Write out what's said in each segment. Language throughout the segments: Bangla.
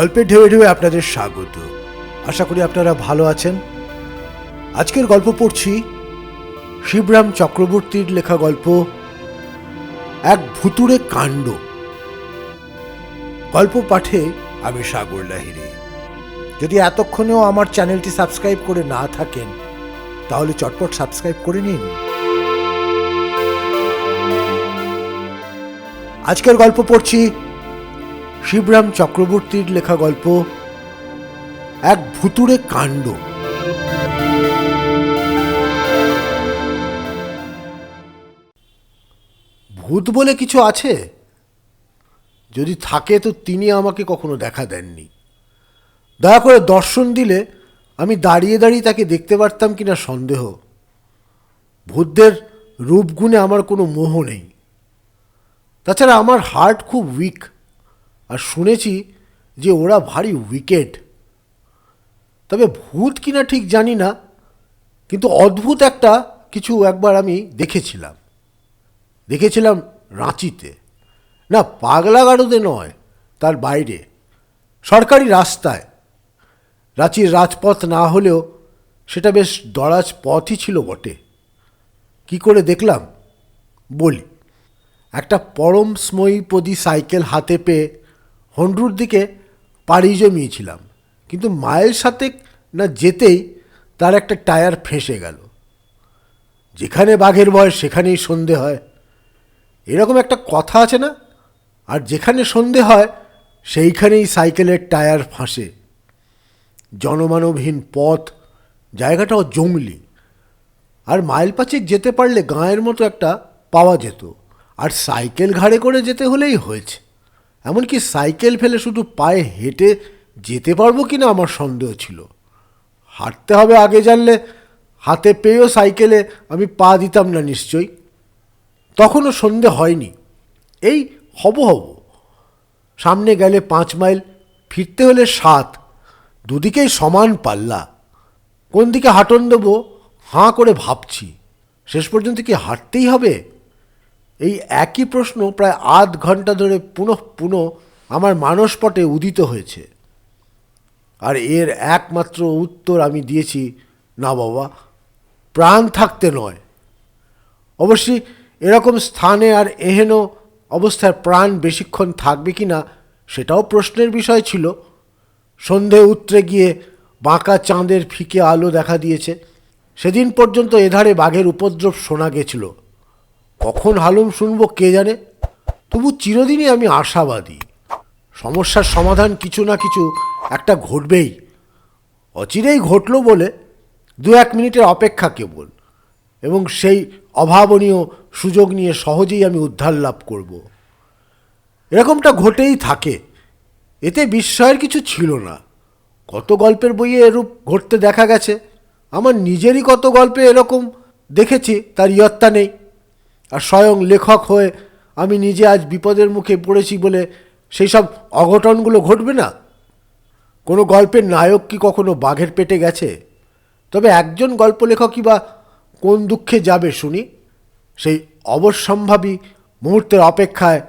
গল্পের ঢেউয়ে ঢেউয়ে আপনাদের স্বাগত। আশা করি আপনারা ভালো আছেন। আজকের গল্প পড়ছি শিবরাম চক্রবর্তীর লেখা গল্প, এক ভুতুড়ে কাণ্ড। গল্প পাঠে আমি সাগর লাহিরি যদি এতক্ষণেও আমার চ্যানেলটি সাবস্ক্রাইব করে না থাকেন, তাহলে চটপট সাবস্ক্রাইব করে নিন। আজকের গল্প পড়ছি শিবরাম চক্রবর্তীর লেখা গল্প, এক ভুতুড়ে কাণ্ড ভূত বলে কিছু আছে? যদি থাকে তো তিনি আমাকে কখনো দেখা দেননি। দয়া করে দর্শন দিলে আমি দাঁড়িয়ে দাঁড়িয়ে তাকে দেখতে পারতাম কিনা সন্দেহ। ভূতদের রূপগুণে আমার কোনো মোহ নেই। তাছাড়া আমার হার্ট খুব উইক। আর শুনেছি যে ওরা ভারী উইকেট। তবে ভূত কিনা ঠিক জানি না, কিন্তু অদ্ভুত একটা কিছু একবার আমি দেখেছিলাম। দেখেছিলাম রাঁচিতে। না পাগলা গারদে নয়, তার বাইরে। সরকারি রাস্তায়। রাঁচির রাজপথ না হলেও সেটা বেশ দরাজ পথই ছিল বটে। কি করে দেখলাম? বলি, একটা পরম স্ময়ীপদী সাইকেল হাতে পেয়ে হন্ডুর দিকে পাড়ি জমিয়েছিলাম। কিন্তু মায়ের সাথে না যেতেই তার একটা টায়ার ফেঁসে গেল। যেখানে বাঘের বয়স সেখানেই সন্ধে হয়। এরকম একটা কথা আছে না? আর যেখানে সন্ধে হয়, সেইখানেই সাইকেলের টায়ার ফাঁসে। জনমানবহীন পথ, জায়গাটাও জংলি আর মাইল পাঁচেক যেতে পারলে গাঁয়ের মতো একটা পাওয়া যেত। আর সাইকেল ঘাড়ে করে যেতে হলেই হয়েছে। এমনকি সাইকেল ফেলে শুধু পায়ে হেঁটে যেতে পারব কি না আমার সন্দেহ ছিল। হাঁটতে হবে আগে জানলে, হাতে পেয়েও সাইকেলে আমি পা দিতাম না নিশ্চয়ই। তখনও সন্ধে হয়নি। এই হব হব সামনে গেলে পাঁচ মাইল, ফিরতে হলে সাত। দুদিকেই সমান পাল্লা। কোন দিকে হাঁটন দেবো, হাঁ করে ভাবছি। শেষ পর্যন্ত কি হাঁটতেই হবে? এই একই প্রশ্ন প্রায় আধ ঘণ্টা ধরে পুনঃ পুনঃ আমার মানসপটে উদিত হয়েছে। আর এর একমাত্র উত্তর আমি দিয়েছি, না বাবা, প্রাণ থাকতে নয়। অবশ্যই এরকম স্থানে আর এহেন অবস্থায় প্রাণ বেশিক্ষণ থাকবে কি না সেটাও প্রশ্নের বিষয় ছিল। সন্ধে উতরে গিয়ে বাঁকা চাঁদের ফিকে আলো দেখা দিয়েছে। সেদিন পর্যন্ত এধারে বাঘের উপদ্রব শোনা গেছিল। কখন হালুম শুনব কে জানে? তবু চিরদিনই আমি আশাবাদী। সমস্যার সমাধান কিছু না কিছু একটা ঘটবেই। অচিরেই ঘটল বলে দু এক মিনিটের অপেক্ষা কেবল এবং সেই অভাবনীয় সুযোগ নিয়ে সহজেই আমি উদ্ধার লাভ করব। এরকমটা ঘটেই থাকে। এতে বিস্ময়ের কিছু ছিল না। কত গল্পের বইয়ে এরূপ ঘটতে দেখা গেছে? আমার নিজেরই কত গল্পে এরকম দেখেছি, তার ইয়ত্তা নেই। আর স্বয়ং লেখক হয়ে আমি নিজে আজ বিপদের মুখে পড়েছি বলে সেই সব অঘটনগুলো ঘটবে না? কোনো গল্পের নায়ক কি কখনো বাঘের পেটে গেছে? তবে একজন গল্প লেখকই বা কোন দুঃখে যাবে শুনি? সেই অবশ্যম্ভাবী মুহূর্তের অপেক্ষায়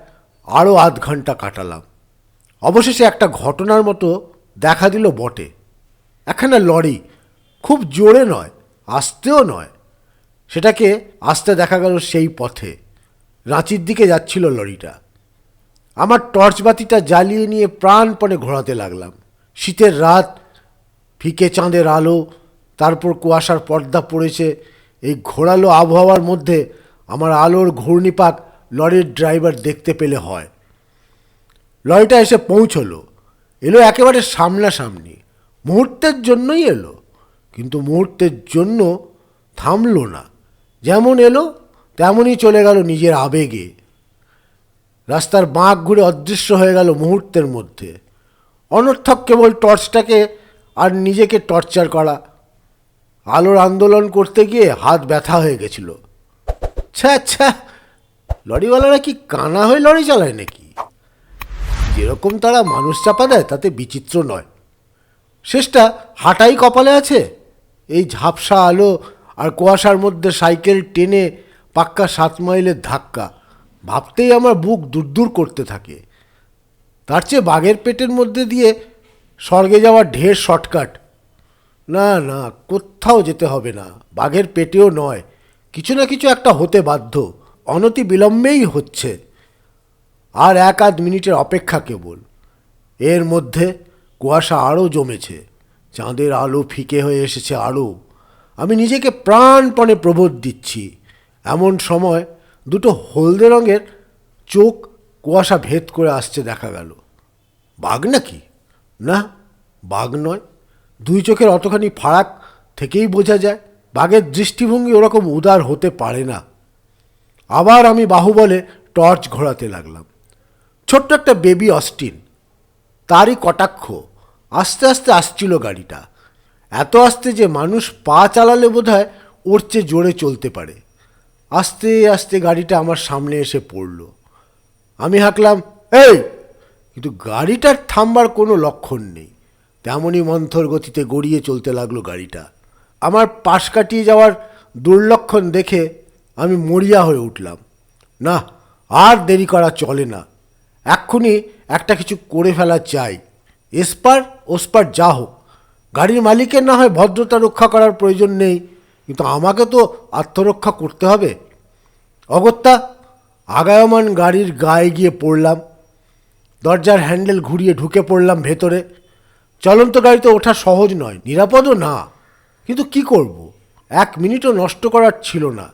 আরও আধ ঘণ্টা কাটালাম। অবশেষে একটা ঘটনার মতো দেখা দিল বটে। একখানা লরি খুব জোরে নয়, আসতেও নয়। সেটাকে আসতে দেখা গেল সেই পথে। রাঁচির দিকে যাচ্ছিল লরিটা। আমার টর্চ বাতিটা জ্বালিয়ে নিয়ে প্রাণপণে ঘোরাতে লাগলাম। শীতের রাত, ফিকে চাঁদের আলো, তারপর কুয়াশার পর্দা পড়েছে। এই ঘোরালো আবহাওয়ার মধ্যে আমার আলোর ঘূর্ণিপাক লরির ড্রাইভার দেখতে পেলে হয়। লরিটা এসে পৌঁছলো। এলো একেবারে সামনাসামনি। মুহূর্তের জন্যই এলো। কিন্তু মুহূর্তের জন্য থামলো না। যেমন এলো, তেমনই চলে গেল নিজের আবেগে। রাস্তার বাঁক ঘুরে অদৃশ্য হয়ে গেল মুহূর্তের মধ্যে। অনর্থক কেবল টর্চটাকে আর নিজেকে টর্চার করা। আলোর আন্দোলন করতে গিয়ে হাত ব্যথা হয়ে গেছিল। ছ্যা ছ্যা, লরিওয়ালারা কি কানা হয়ে লরি চালায় নাকি? যেরকম তারা মানুষ চাপা দেয়, তাতে বিচিত্র নয়। শেষটা হাঁটাই কপালে আছে। এই ঝাপসা আলো আর কুয়াশার মধ্যে সাইকেল টেনে পাক্কা সাত মাইলের ধাক্কা। ভাবতেই আমার বুক দূর করতে থাকে। তার চেয়ে বাঘের পেটের মধ্যে দিয়ে স্বর্গে যাওয়ার ঢের শর্টকাট। না না, কোথাও যেতে হবে না। বাঘের পেটেও নয়। কিছু না কিছু একটা হতে বাধ্য। অনতি বিলম্বেই হচ্ছে। আর এক আধ মিনিটের অপেক্ষা কেবল। এর মধ্যে কুয়াশা আরও জমেছে। চাঁদের আলো ফিকে হয়ে এসেছে আরও আমি নিজেকে প্রাণপণে প্রবোধ দিচ্ছি। এমন সময় দুটো হলদে রঙের চোখ কুয়াশা ভেদ করে আসছে দেখা গেল। বাঘ নাকি? না, বাঘ নয়। দুই চোখের অতখানি ফারাক থেকেই বোঝা যায়, বাঘের দৃষ্টিভঙ্গি ওরকম উদার হতে পারে না। আবার আমি বাহুবলে টর্চ ঘোরাতে লাগলাম। ছোট্ট একটা বেবি অস্টিন, তারই কটাক্ষ, আস্তে আস্তে আসছিল গাড়িটা। এত আস্তে যে মানুষ পা চালালে বোধহয় ওর চেয়ে জোরে চলতে পারে। আস্তে আস্তে গাড়িটা আমার সামনে এসে পড়ল। আমি হাঁকলাম, এই! কিন্তু গাড়িটার থামবার কোনো লক্ষণ নেই। তেমনই মন্থর গতিতে গড়িয়ে চলতে লাগল গাড়িটা। আমার পাশ কাটিয়ে যাওয়ার দুর্লক্ষণ দেখে আমি মরিয়া হয়ে উঠলাম। না, আর দেরি করা চলে না। এক্ষুনি একটা কিছু করে ফেলা চাই এসপার, ওসপার যা হোক। গাড়ির মালিকের না হয় ভদ্রতা রক্ষা করার প্রয়োজন নেই। কিন্তু আমাকে তো আত্মরক্ষা করতে হবে। অগত্যা, আগায়মান গাড়ির গায়ে গিয়ে পড়লাম। দরজার হ্যান্ডেল ঘুরিয়ে ঢুকে পড়লাম ভেতরে। চলন্ত গাড়িতে ওঠা সহজ নয়, নিরাপদও না। কিন্তু কি করব? এক মিনিটও নষ্ট করার ছিল না।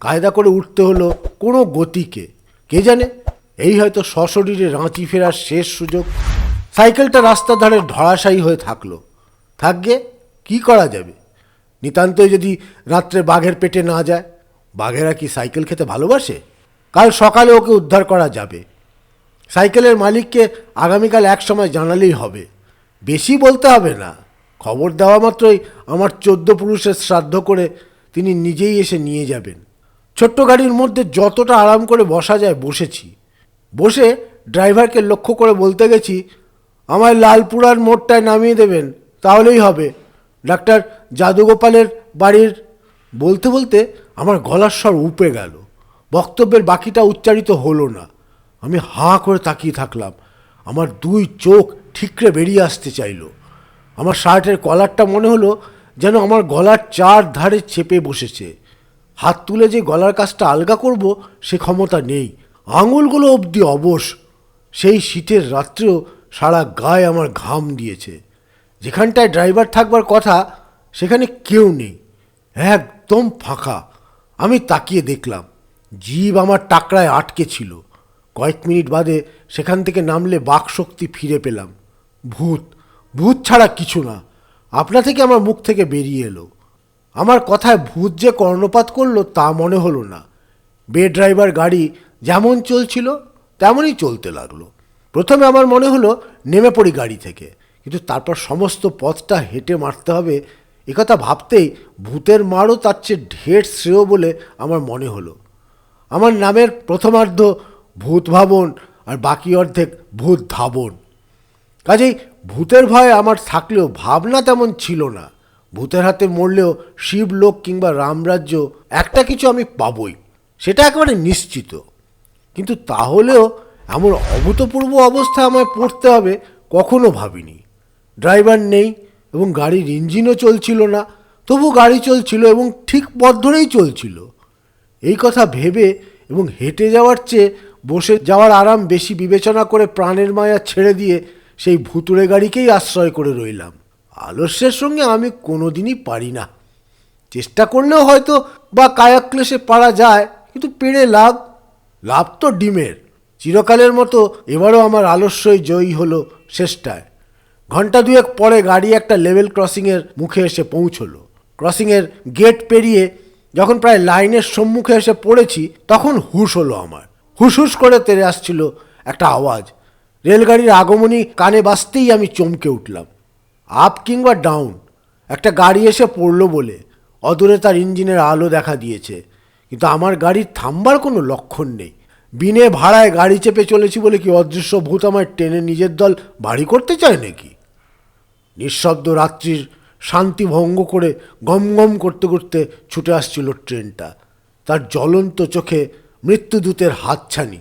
কায়দা করে উঠতে হলো কোনো গতিকে। কে জানে, এই হয়তো সশরীরে রাঁচি ফেরার শেষ সুযোগ। সাইকেলটা রাস্তার ধারে ধরাশায়ী হয়ে থাকল। থাকবে, কি করা যাবে? নিতান্তই যদি রাত্রে বাঘের পেটে না যায়, বাঘেরা কি সাইকেল খেতে ভালোবাসে? কাল সকালে ওকে উদ্ধার করা যাবে। সাইকেলের মালিককে আগামীকাল এক সময় জানালেই হবে। বেশি বলতে হবে না। খবর দেওয়া মাত্রই আমার চোদ্দ পুরুষের শ্রাদ্ধ করে তিনি নিজেই এসে নিয়ে যাবেন। ছোট্ট গাড়ির মধ্যে যতটা আরাম করে বসা যায় বসেছি। বসে ড্রাইভারকে লক্ষ্য করে বলতে গেছি, আমায় লালপুরার মোড়টায় নামিয়ে দেবেন। তাহলেই হবে। ডাক্তার যাদুগোপালের বাড়ির বলতে বলতে আমার গলার স্বর উপে গেল। বক্তব্যের বাকিটা উচ্চারিত হলো না। আমি হাঁ করে তাকিয়ে থাকলাম। আমার দুই চোখ ঠিকরে বেরিয়ে আসতে চাইলো। আমার শার্টের কলারটা মনে হলো যেন আমার গলার চার ধারে চেপে বসেছে। হাত তুলে যে গলার কাজটা আলগা করব সে ক্ষমতা নেই। আঙুলগুলো অবধি অবশ। সেই শীতের রাত্রেও সারা গায়ে আমার ঘাম দিয়েছে। যেখানটায় ড্রাইভার থাকবার কথা, সেখানে কেউ নেই। একদম ফাঁকা। আমি তাকিয়ে দেখলাম, জীব আমার টাকরায় আটকে ছিল। কয়েক মিনিট বাদে সেখান থেকে নামলে বাক শক্তি ফিরে পেলাম। ভূত ভূত ছাড়া কিছু না। আপনা থেকে আমার মুখ থেকে বেরিয়ে এলো। আমার কথায় ভূত যে কর্ণপাত করল তা মনে হলো না। বে ড্রাইভার গাড়ি যেমন চলছিল, তেমনই চলতে লাগল। প্রথমে আমার মনে হলো, নেমে পড়ি গাড়ি থেকে। কিন্তু তারপর সমস্ত পথটা হেঁটে মারতে হবে। একথা ভাবতেই ভূতের মারও তার চেয়ে ঢের শ্রেয় বলে আমার মনে হলো। আমার নামের প্রথমার্ধ ভূত ভাবন আর বাকি অর্ধেক ভূত ধাবন। কাজেই ভূতের ভয় আমার থাকলেও ভাবনা তেমন ছিল না। ভূতের হাতে মরলেও শিবলোক কিংবা রামরাজ্য একটা কিছু আমি পাবই, সেটা একেবারে নিশ্চিত। কিন্তু তাহলেও এমন অভূতপূর্ব অবস্থা আমায় পড়তে হবে কখনো ভাবিনি। ড্রাইভার নেই এবং গাড়ির ইঞ্জিনও চলছিল না, তবু গাড়ি চলছিল এবং ঠিক পথ ধরেই চলছিল। এই কথা ভেবে এবং হেঁটে যাওয়ার চেয়ে বসে যাওয়ার আরাম বেশি বিবেচনা করে প্রাণের মায়া ছেড়ে দিয়ে সেই ভুতুড়ে গাড়িকেই আশ্রয় করে রইলাম। আলস্যের সঙ্গে আমি কোনোদিনই পারি না। চেষ্টা করলেও হয়তো বা কায়াক্লেশে পারা যায়, কিন্তু পেড়ে লাভ লাভ তো ডিমের। চিরকালের মতো এবারও আমার আলস্যই জয়ী হলো শেষটায়। ঘণ্টা দুয়েক পরে গাড়ি একটা লেভেল ক্রসিংয়ের মুখে এসে পৌঁছলো। ক্রসিংয়ের গেট পেরিয়ে যখন প্রায় লাইনের সম্মুখে এসে পড়েছি, তখন হুশ হলো আমার। হুস করে তেরে আসছিল একটা আওয়াজ। রেলগাড়ির আগমনী কানে বাজতেই আমি চমকে উঠলাম। আপ কিংবা ডাউন, একটা গাড়ি এসে পড়ল বলে অদূরে তার ইঞ্জিনের আলো দেখা দিয়েছে। কিন্তু আমার গাড়ির থামবার কোনো লক্ষণ নেই। বিনে ভাড়ায় গাড়ি চেপে চলেছি বলে কি অদৃশ্য ভূত আমায় টেনে নিজের দল বাড়ি করতে চায় নাকি? নিঃশব্দ রাত্রির শান্তি ভঙ্গ করে গম গম করতে করতে ছুটে আসছিল ট্রেনটা। তার জ্বলন্ত চোখে মৃত্যুদূতের হাতছানি।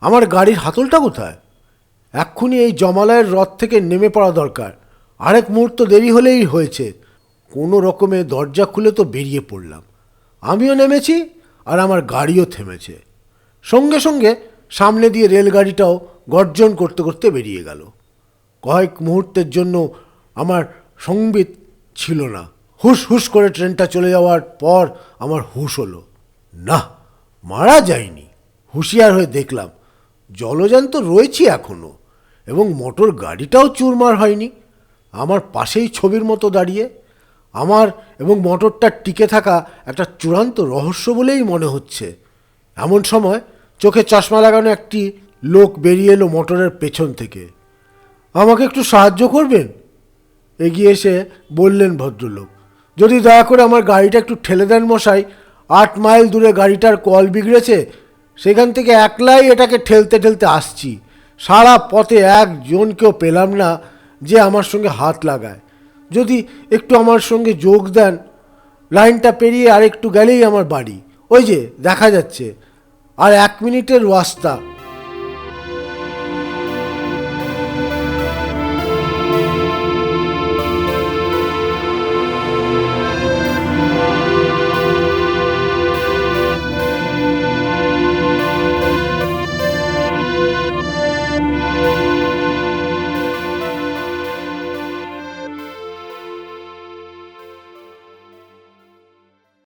আমার গাড়ির হাতলটা কোথায়? এক্ষুনি এই জমালয়ের রথ থেকে নেমে পড়া দরকার। আরেক মুহূর্ত দেরি হলেই হয়েছে। কোনো রকমে দরজা খুলে তো বেরিয়ে পড়লাম। আমিও নেমেছি আর আমার গাড়িও থেমেছে। সঙ্গে সঙ্গে সামনে দিয়ে রেলগাড়িটাও গর্জন করতে করতে বেরিয়ে গেল। কয়েক মুহূর্তের জন্য আমার সংবিত ছিল না। হুস হুস করে ট্রেনটা চলে যাওয়ার পর আমার হুশ হলো। না, মারা যায়নি। হুঁশিয়ার হয়ে দেখলাম, জলযান তো রয়েছি এখনও এবং মোটর গাড়িটাও চুরমার হয়নি। আমার পাশেই ছবির মতো দাঁড়িয়ে, আমার এবং মোটরটার টিকে থাকা একটা চূড়ান্ত রহস্য বলেই মনে হচ্ছে। এমন সময় চোখে চশমা লাগানো একটি লোক বেরিয়ে এলো মোটরের পেছন থেকে। আমাকে একটু সাহায্য করবেন? এগিয়ে এসে বললেন ভদ্রলোক, যদি দয়া করে আমার গাড়িটা একটু ঠেলে দেন মশাই, আট মাইল দূরে গাড়িটার কল বিগড়েছে, সেখান থেকে একলাই এটাকে ঠেলতে ঠেলতে আসছি। সারা পথে একজনকেও পেলাম না যে আমার সঙ্গে হাত লাগায়। যদি একটু আমার সঙ্গে যোগ দেন, লাইনটা পেরিয়ে আর একটু গেলেই আমার বাড়ি। ওই যে, দেখা যাচ্ছে। আর এক মিনিটের রাস্তা।